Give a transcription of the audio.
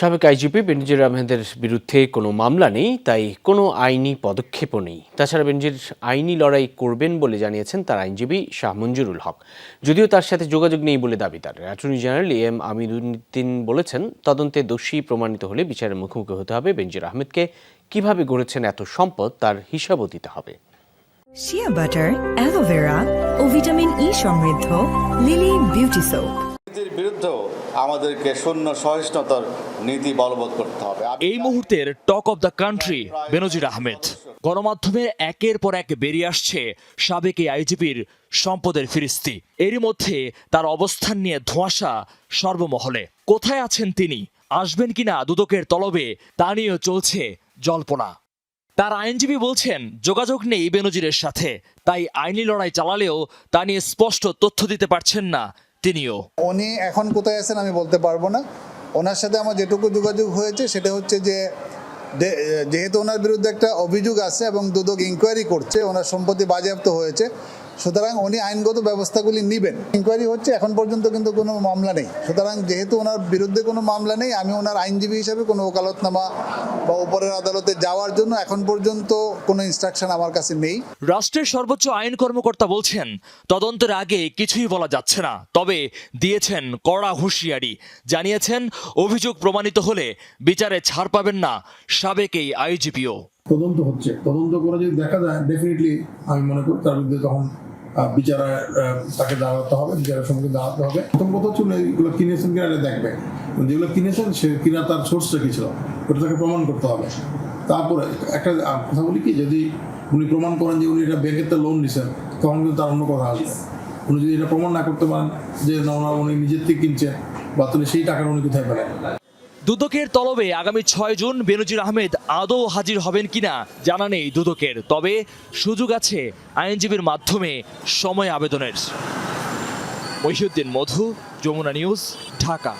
সাবেক আইজিপি বেনজির আহমেদের বিরুদ্ধে কোনো মামলা নেই, তাই কোনো আইনি পদক্ষেপও নেই। তাছাড়া বেনজির আইনি লড়াই করবেন বলে জানিয়েছেন তার আইনজীবী শাহ মঞ্জুরুল হক। যদিও তার সাথে যোগাযোগ নেই বলে দাবি তার। অ্যাটর্নি জেনারেল এম আমিরুদ্দিন বলেছেন, তদন্তে দোষী প্রমাণিত হলে বিচারের মুখোমুখি হতে হবে। বেনজির আহমেদকে কীভাবে গড়েছেন এত সম্পদ তার হিসাবও দিতে হবে। শিয়া বাটার অ্যালোভেরা ও ভিটামিন ই সমৃদ্ধ লিলি বিউটি সোপ নীতির বিরুদ্ধেও আমাদেরকে শূন্য সহিষ্ণুতার নীতি বলবৎ করতে হবে। এই মুহূর্তের talk of the country Benazir Ahmed. গণমাধ্যমে একের পর এক বেরিয়ে আসছে সাবেক এই আইজিপির সম্পদের ফিরিস্তি। এরই মধ্যে তার অবস্থান নিয়ে ধোঁয়াশা সর্বমহলে। কোথায় আছেন তিনি? আসবেন কিনা দুদকের তলবে? তা নিয়েও চলছে জল্পনা। তার আইনজীবী বলছেন যোগাযোগ নেই বেনজিরের সাথে। তাই আইনি লড়াই চালালেও তা নিয়ে স্পষ্ট তথ্য দিতে পারছেন না তিনিও উনি এখন কোথায় আছেন আমি বলতে পারব না। ওনার সাথে আমার যেটুকু যোগাযোগ হয়েছে, সেটা হচ্ছে যে যেহেতু ওনার বিরুদ্ধে একটা অভিযোগ আছে এবং দুদক ইনকোয়ারি করছে, ওনার সম্পত্তি বাজেয়াপ্ত হয়েছে সুতরাং উনি আইনগত ব্যবস্থাগুলি নেবেন। ইনকোয়ারি হচ্ছে এখন পর্যন্ত কিন্তু কোনো মামলা নেই। সুতরাং যেহেতু ওনার বিরুদ্ধে কোনো মামলা নেই আমি ওনার আইনজীবী হিসাবে কোনো ওকালতনামা বা উপরের আদালতে যাওয়ার জন্য এখন পর্যন্ত কোনো ইনস্ট্রাকশন আমার কাছে নেই। রাষ্ট্রের সর্বোচ্চ আইন কর্মকর্তা বলছেন তদন্তের আগে কিছুই বলা যাচ্ছে না। তবে দিয়েছেন কড়া হুঁশিয়ারি। জানিয়েছেন অভিযোগ প্রমাণিত হলে বিচারে ছাড় পাবেন না সাবেক এই আইজিপিও তদন্ত হচ্ছে। তদন্ত করে যদি দেখা যায় ডেফিনেটলি আমি মনে করি তার বিরুদ্ধে তখন বিচারে তাকে দাঁড়াতে হবে, বিচারের সম্মুখে দাঁড়াতে হবে। প্রথম কথা হচ্ছে এগুলো কিনেছেন কিনা দেখবে। যেগুলো কিনেছেন, সে কিনা তার সোর্সটা কি ছিল? ওটা তাকে প্রমাণ করতে হবে। তারপরে একটা কথা বলি কি, যদি উনি প্রমাণ করেন যে উনি এটা ব্যাংকের থেকে লোন নিছেন, তখন কিন্তু তার অন্য কথা আসবে। উনি যদি এটা প্রমাণ না করতে পারেন যে না, উনি নিজের থেকে কিনছেন, বা তাহলে সেই টাকাটা উনি কোথায় পেলেন? দুদকের তলবে আগামী ছয় জুন বেনজির আহমেদ আদৌ হাজির হবেন কিনা জানা নেই দুদকের। তবে সুযোগ আছে আইনজীবীর মাধ্যমে সময় আবেদনের। মহিউদ্দিন মধু, যমুনা নিউজ, ঢাকা।